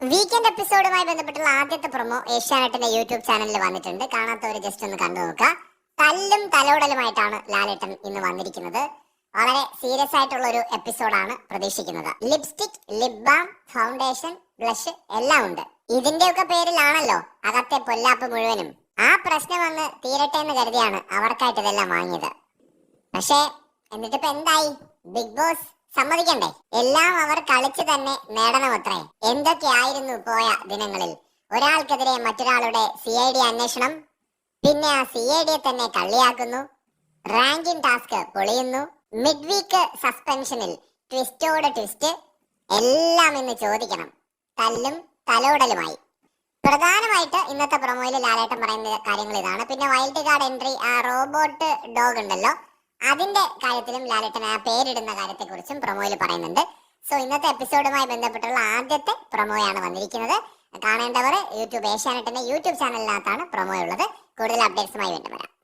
Weekend എപ്പിസോഡുമായി ബന്ധപ്പെട്ടുള്ള ആദ്യത്തെ promo ഏഷ്യാനെറ്റിന്റെ YouTube ചാനലിൽ വന്നിട്ടുണ്ട്. കാണാത്തവർ ജസ്റ്റ് ഒന്ന് കണ്ടു നോക്കുക. തല്ലും തലോടലുമായിട്ടാണ് ലാലേട്ടൻ ഇന്ന് വന്നിരിക്കുന്നത്. വളരെ സീരിയസ് ആയിട്ടുള്ള ഒരു എപ്പിസോഡാണ് പ്രതീക്ഷിക്കുന്നത്. Lipstick lip balm foundation blush എല്ലാം ഉണ്ട്. ഇതിന്റെയൊക്കെ പേരിലാണല്ലോ അകത്തെ പൊല്ലാപ്പ് മുഴുവനും. ആ പ്രശ്നം വന്ന് തീരട്ടെ എന്ന് കരുതിയാണ് അവർക്കായിട്ട് ഇതെല്ലാം വാങ്ങിയത്. പക്ഷേ എന്നിട്ടിപ്പോ എന്തായി? ബിഗ് ബോസ് സമ്മതിക്കണ്ടേ? എല്ലാം അവർ കളിച്ച് തന്നെ നേടണമത്രേ. എന്തൊക്കെയായിരുന്നു പോയ ദിനങ്ങളിൽ? ഒരാൾക്കെതിരെ മറ്റൊരാളുടെ സി ഐ ഡി അന്വേഷണം പിന്നെ ആ സി ഐ ഡിയെ തന്നെ കള്ളിയാക്കുന്നു റാങ്കിങ് ടാസ്ക് പൊളിയുന്നു മിഡ് വീക്ക് സസ്പെൻഷനിൽ ട്വിസ്റ്റോട് ട്വിസ്റ്റ് എല്ലാം ഇന്ന് ചോദിക്കണം. തല്ലും തലോടലുമായി. പ്രധാനമായിട്ട് ഇന്നത്തെ പ്രൊമോയിൽ ലാലേട്ടൻ പറയുന്ന കാര്യങ്ങൾ ഇതാണ്. പിന്നെ വൈൽഡ് കാർഡ് എൻട്രി ആ റോബോട്ട് ഡോഗ് ഉണ്ടല്ലോ. അതിന്റെ കാര്യത്തിലും ലാലേട്ടൻ ആ പേരിടുന്ന കാര്യത്തെക്കുറിച്ചും പ്രൊമോയിൽ പറയുന്നുണ്ട്. സോ ഇന്നത്തെ എപ്പിസോഡുമായി ബന്ധപ്പെട്ടുള്ള ആദ്യത്തെ പ്രൊമോയാണ് വന്നിരിക്കുന്നത്. കാണേണ്ടവർ യൂട്യൂബ് ഏഷ്യാനെറ്റിന്റെ യൂട്യൂബ് ചാനലിനകത്താണ് പ്രൊമോ ഉള്ളത്. കൂടുതൽ അപ്ഡേറ്റ്സുമായി വീണ്ടും വരാം.